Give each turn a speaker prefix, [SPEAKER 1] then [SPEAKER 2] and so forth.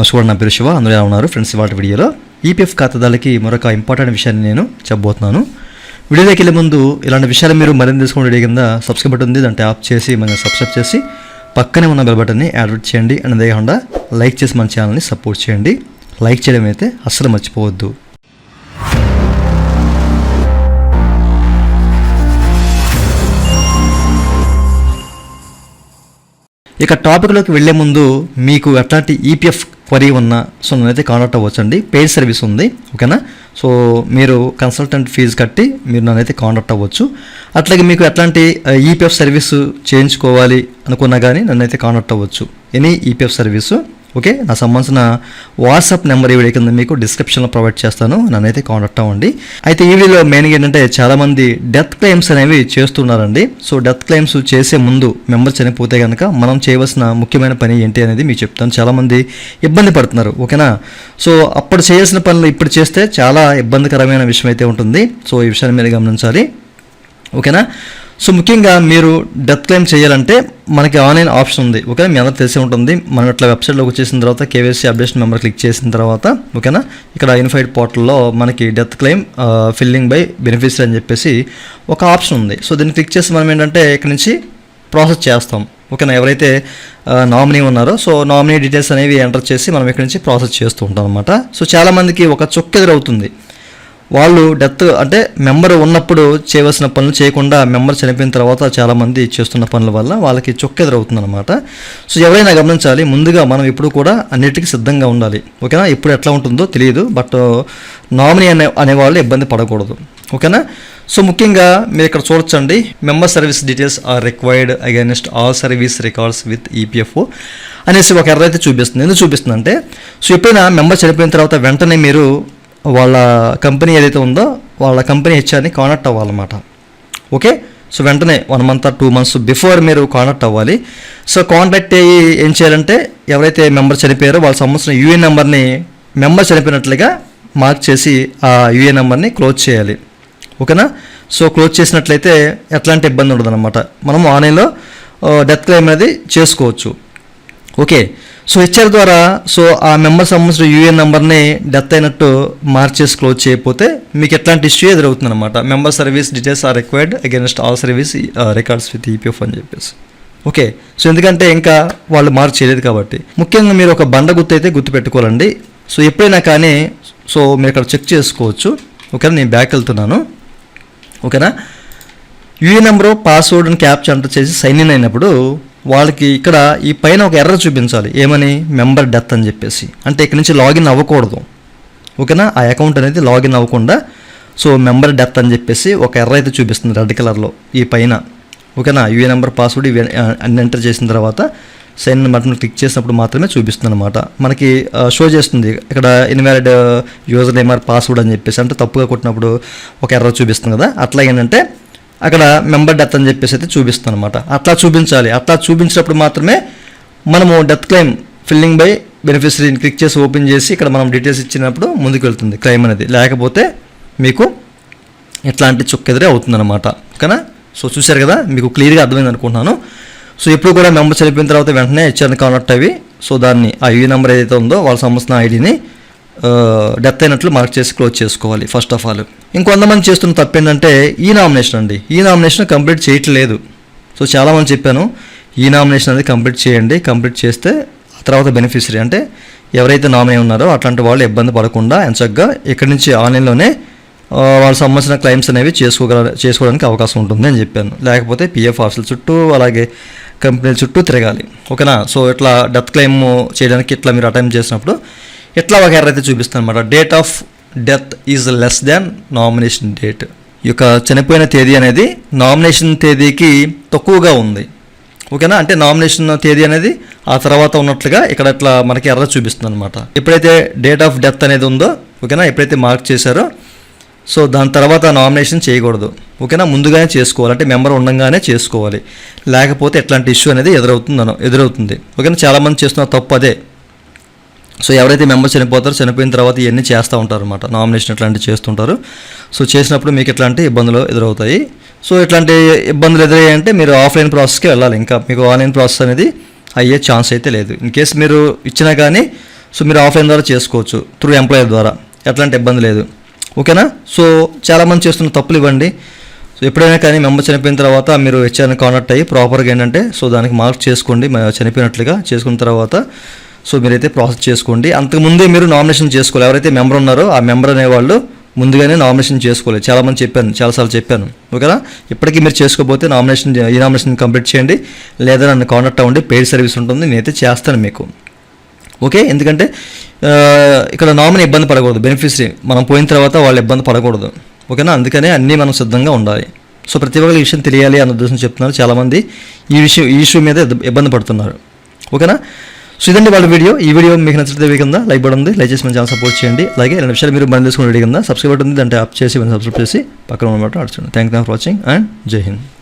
[SPEAKER 1] నమస్కారం నా పేరు శివ. అందరూ ఎలా ఉన్నారు? ఫ్రెండ్స్ ఇవాళ వీడియోలో ఈపీఎఫ్ ఖాతాదారులకి మరొక ఇంపార్టెంట్ విషయాన్ని నేను చెప్పబోతున్నాను. వీడియోలోకి వెళ్ళే ముందు ఇలాంటి విషయాలు మీరు మరింత తెలుసుకునే కింద సబ్స్క్రైబ్ బటన్ ఉంది. దాంట్లో యాప్ చేసి మనం సబ్స్క్రైబ్ చేసి పక్కనే ఉన్న బెల్ బటన్ని యాడ్వర్ట్ చేయండి. అండ్ అదేకాకుండా లైక్ చేసి మన ఛానల్ని సపోర్ట్ చేయండి. లైక్ చేయడం అయితే అస్సలు మర్చిపోవద్దు. ఇక టాపిక్లోకి వెళ్ళే ముందు మీకు ఎట్లాంటి ఈపీఎఫ్ క్వరీ ఉన్నా సో నన్నైతే కాంటాక్ట్ అవ్వచ్చండి. పెయిడ్ సర్వీస్ ఉంది ఓకేనా? సో మీరు కన్సల్టెంట్ ఫీజు కట్టి మీరు నన్నైతే కాంటాక్ట్ అవ్వచ్చు. అట్లాగే మీకు ఎట్లాంటి uh, ఈపీఎఫ్ సర్వీస్ చేయించుకోవాలి అనుకున్నా కానీ నన్నైతే కాంటాక్ట్ అవ్వచ్చు. Any EPF service okay? నా సంబంధించిన వాట్సాప్ నెంబర్ ఇవి కింద మీకు డిస్క్రిప్షన్లో ప్రొవైడ్ చేస్తాను. నన్నైతే కాంటాక్ట్ అవ్వండి. అయితే ఈ వీడియోలో మెయిన్గా ఏంటంటే చాలామంది డెత్ క్లెయిమ్స్ అనేవి చేస్తున్నారండి. సో డెత్ క్లెయిమ్స్ చేసే ముందు మెంబర్ చనిపోతే కనుక మనం చేయవలసిన ముఖ్యమైన పని ఏంటి అనేది మీకు చెప్తాను. చాలామంది ఇబ్బంది పడుతున్నారు ఓకేనా? సో అప్పుడు చేయాల్సిన పనులు ఇప్పుడు చేస్తే చాలా ఇబ్బందికరమైన విషయం అయితే ఉంటుంది. సో ఈ విషయాన్ని మీరు గమనించాలి. ఓకేనా? సో ముఖ్యంగా మీరు డెత్ క్లెయిమ్ చేయాలంటే మనకి ఆన్లైన్ ఆప్షన్ ఉంది. ఓకేనా? మీ అందరూ తెలిసి ఉంటుంది. మనం ఇట్లా వెబ్సైట్లోకి వచ్చేసిన తర్వాత కేవైసీ అప్డేషన్ నెంబర్ క్లిక్ చేసిన తర్వాత ఓకేనా? ఇక్కడ యూనిఫైడ్ పోర్టల్లో మనకి death claim filling by beneficiary అని చెప్పేసి ఒక ఆప్షన్ ఉంది. సో దీన్ని క్లిక్ చేసి మనం ఏంటంటే ఇక్కడ నుంచి ప్రాసెస్ చేస్తాం. ఓకేనా? ఎవరైతే నామినీ ఉన్నారో సో నామినీ డీటెయిల్స్ అనేవి ఎంటర్ చేసి మనం ఇక్కడ నుంచి ప్రాసెస్ చేస్తూ ఉంటాం అనమాట సో చాలామందికి ఒక చుక్క ఎదురవుతుంది వాళ్ళు డెత్ అంటే మెంబర్ ఉన్నప్పుడు చేయవలసిన పనులు చేయకుండా మెంబర్ చనిపోయిన తర్వాత చాలామంది చేస్తున్న పనుల వల్ల వాళ్ళకి చొక్క ఎదురవుతుంది అనమాట సో ఎవరైనా గమనించాలి ముందుగా మనం ఇప్పుడు కూడా అన్నిటికీ సిద్ధంగా ఉండాలి. ఓకేనా? ఇప్పుడు ఎట్లా ఉంటుందో తెలియదు బట్ నామినీ అనే అనేవాళ్ళు ఇబ్బంది పడకూడదు. ఓకేనా? సో ముఖ్యంగా మీరు ఇక్కడ చూడొచ్చండి member service details are required against all service records with EPFO అనేసి ఒక ఎర్ర అయితే చూపిస్తుంది. ఎందుకు చూపిస్తుంది అంటే సో ఎప్పుడైనా మెంబర్ చనిపోయిన తర్వాత వెంటనే మీరు వాళ్ళ కంపెనీ ఏదైతే ఉందో వాళ్ళ కంపెనీ హెచ్ఆర్ని కాంటాక్ట్ అవ్వాలన్నమాట. ఓకే? సో వెంటనే one month or two months before మీరు కాంటాక్ట్ అవ్వాలి. సో కాంటాక్ట్ అయ్యి ఏం చేయాలంటే ఎవరైతే మెంబర్ చనిపోయారో వాళ్ళ సంబంధించిన యూఏ నెంబర్ని మెంబర్ చనిపోయినట్లుగా మార్క్ చేసి ఆ యూఏ నెంబర్ని క్లోజ్ చేయాలి. ఓకేనా? సో క్లోజ్ చేసినట్లయితే ఎట్లాంటి ఇబ్బంది ఉండదు అనమాట మనం ఆన్లైన్లో డెత్ క్లెయిమ్ అనేది చేసుకోవచ్చు. ఓకే. సో హెచ్ఆర్ ద్వారా సో ఆ మెంబర్ సంబంధించిన యూఏఎన్ నెంబర్ని డెత్ అయినట్టు మార్చేసి క్లోజ్ చేయకపోతే మీకు ఎట్లాంటి ఇష్యూ ఎదురవుతుంది అనమాట member service details are required against all service records with EPF అని చెప్పేసి. ఓకే. సో ఎందుకంటే ఇంకా వాళ్ళు మార్క్ చేయలేదు కాబట్టి. ముఖ్యంగా మీరు ఒక బండ గుర్తు అయితే గుర్తు పెట్టుకోవాలండి సో ఎప్పుడైనా కానీ సో మీరు అక్కడ చెక్ చేసుకోవచ్చు. ఓకేనా? నేను బ్యాక్ వెళ్తున్నాను. ఓకేనా? యూఏ నెంబరు పాస్వర్డ్ అని క్యాప్చర్ ఎంటర్ చేసి సైన్ ఇన్ అయినప్పుడు వాళ్ళకి ఇక్కడ ఈ పైన ఒక ఎర్ర చూపించాలి. ఏమని? మెంబర్ డెత్ అని చెప్పేసి. అంటే ఇక్కడ నుంచి లాగిన్ అవ్వకూడదు. ఓకేనా? ఆ అకౌంట్ అనేది లాగిన్ అవ్వకుండా సో మెంబర్ డెత్ అని చెప్పేసి ఒక ఎర్ర అయితే చూపిస్తుంది రెడ్ కలర్లో ఈ పైన. ఓకేనా? యూఏ నెంబర్ పాస్వర్డ్ ఇవి అన్ని ఎంటర్ చేసిన తర్వాత సైన్ బటన్ క్లిక్ చేసినప్పుడు మాత్రమే చూపిస్తుంది అనమాట మనకి షో చేస్తుంది. ఇక్కడ invalid user name or password అని చెప్పేసి అంటే తప్పుగా కొట్టినప్పుడు ఒక ఎర్ర చూపిస్తుంది కదా? అట్లా ఏంటంటే అక్కడ మెంబర్ డెత్ అని చెప్పేసి అయితే చూపిస్తాను అనమాట అట్లా చూపించాలి. అట్లా చూపించినప్పుడు మాత్రమే మనము డెత్ క్లెయిమ్ ఫిల్లింగ్ బై బెనిఫిషరీని క్లిక్ చేసి ఓపెన్ చేసి ఇక్కడ మనం డీటెయిల్స్ ఇచ్చినప్పుడు ముందుకు వెళ్తుంది క్లెయిమ్ అనేది. లేకపోతే మీకు ఇట్లాంటి చుక్కెదిరే అవుతుందన్నమాట. ఓకేనా? సో చూశారు కదా? మీకు క్లియర్గా అర్థమైంది అనుకుంటున్నాను. సో ఎప్పుడు కూడా మెంబర్ చనిపోయిన తర్వాత వెంటనే హెచ్ఆర్ని కానట్టు అవి సో దాన్ని ఆ యూ నెంబర్ ఏదైతే ఉందో వాళ్ళ సంబంధించిన ఐడిని డెత్ అయినట్లు మార్క్ చేసి క్లోజ్ చేసుకోవాలి ఫస్ట్ ఆఫ్ ఆల్ ఇంకొంతమంది చేస్తున్న తప్పు ఏంటంటే ఈ నామినేషన్ అండి. ఈ నామినేషన్ కంప్లీట్ చేయట్లేదు. సో చాలామంది చెప్పాను ఈ నామినేషన్ అనేది కంప్లీట్ చేయండి. కంప్లీట్ చేస్తే ఆ తర్వాత బెనిఫిషరీ అంటే ఎవరైతే నామినీ ఉన్నారో అట్లాంటి వాళ్ళు ఇబ్బంది పడకుండా ఎంచక్కగా ఇక్కడి నుంచి ఆన్లైన్లోనే వాళ్ళకి సంబంధించిన క్లైమ్స్ అనేవి చేసుకోగల చేసుకోవడానికి అవకాశం ఉంటుంది అని చెప్పాను. లేకపోతే పిఎఫ్ ఆఫీసుల చుట్టూ అలాగే కంపెనీల చుట్టూ తిరగాలి. ఓకేనా? సో ఇట్లా డెత్ క్లెయిమ్ చేయడానికి ఇట్లా మీరు అటెంప్ట్ చేసినప్పుడు ఇట్లా ఒక ఎర్ర అయితే చూపిస్తాను అనమాట date of death is less than nomination date ఈ యొక్క చనిపోయిన తేదీ అనేది నామినేషన్ తేదీకి తక్కువగా ఉంది. ఓకేనా అంటే నామినేషన్ తేదీ అనేది ఆ తర్వాత ఉన్నట్లుగా ఇక్కడ ఇట్లా మనకి ఎర్ర చూపిస్తుంది అనమాట ఎప్పుడైతే డేట్ ఆఫ్ డెత్ అనేది ఉందో ఓకేనా ఎప్పుడైతే మార్క్ చేశారో సో దాని తర్వాత నామినేషన్ చేయకూడదు. ఓకేనా ముందుగానే చేసుకోవాలి. అంటే మెంబర్ ఉండగానే చేసుకోవాలి. లేకపోతే ఎట్లాంటి ఇష్యూ అనేది ఎదురవుతుందనో ఎదురవుతుంది. ఓకేనా చాలామంది చేస్తున్న తప్పు అదే. సో ఎవరైతే మెంబర్ చనిపోతారో చనిపోయిన తర్వాత ఇవన్నీ చేస్తూ ఉంటారు అనమాట నామినేషన్ ఇట్లాంటివి చేస్తుంటారు. సో చేసినప్పుడు మీకు ఇట్లాంటి ఇబ్బందులు ఎదురవుతాయి. సో ఇట్లాంటి ఇబ్బందులు ఎదురయ్యాయంటే మీరు ఆఫ్లైన్ ప్రాసెస్కి వెళ్ళాలి. ఇంకా మీకు ఆన్లైన్ ప్రాసెస్ అనేది అయ్యే ఛాన్స్ అయితే లేదు. ఇన్ కేస్ మీరు ఇచ్చినా కానీ సో మీరు ఆఫ్లైన్ ద్వారా చేసుకోవచ్చు త్రూ ఎంప్లాయర్ ద్వారా. ఎట్లాంటి ఇబ్బంది లేదు. ఓకేనా? సో చాలామంది చేస్తున్న తప్పులు ఇవ్వండి. సో ఎప్పుడైనా కానీ మెంబర్ చనిపోయిన తర్వాత మీరు హెచ్ఆర్ని కాంటాక్ట్ అయ్యి ప్రాపర్గా ఏంటంటే సో దానికి మార్క్ చేసుకోండి. చనిపోయినట్లుగా చేసుకున్న తర్వాత సో మీరైతే ప్రాసెస్ చేసుకోండి. అంతకుముందే మీరు నామినేషన్ చేసుకోవాలి. ఎవరైతే మెంబర్ ఉన్నారో ఆ మెంబర్ అనేవాళ్ళు ముందుగానే నామినేషన్ చేసుకోవాలి. చాలామంది చెప్పాను చాలాసార్లు చెప్పాను. ఓకేనా? ఇప్పటికీ మీరు చేసుకోకపోతే నామినేషన్ ఈ నామినేషన్ కంప్లీట్ చేయండి. లేదా నన్ను కాంటాక్ట్ అవ్వండి. పెయిడ్ సర్వీస్ ఉంటుంది. నేనైతే చేస్తాను మీకు. ఓకే? ఎందుకంటే ఇక్కడ నామినీ ఇబ్బంది పడకూడదు. బెనిఫిషరీ. మనం పోయిన తర్వాత వాళ్ళు ఇబ్బంది పడకూడదు. ఓకేనా? అందుకనే అన్నీ మనం సిద్ధంగా ఉండాలి. సో ప్రతి ఒక్కరికి ఈ విషయం తెలియాలి అన్న ఉద్దేశం చెప్తున్నారు చాలామంది. ఈ విషయం ఈ ఇష్యూ మీద ఇబ్బంది పడుతున్నారు. ఓకేనా? సో ఇదండి వాళ్ళ వీడియో. ఈ వీడియో మీకు నచ్చితే వీడియో కింద లైక్ బటన్ ఉంది. లైక్ చేసి మన ఛానల్ సపోర్ట్ చేయండి. అలాగే రెండు విషయాలు మీరు బంద్ చేసుకునే రెడీ కింద సబ్స్క్రైబ్ ఉంది. దాంట్లో యాప్ చేసి సబ్స్క్రైబ్ చేసి పక్కన ఉన్నమాట ఆడుచండి thank you for watching and Jai Hind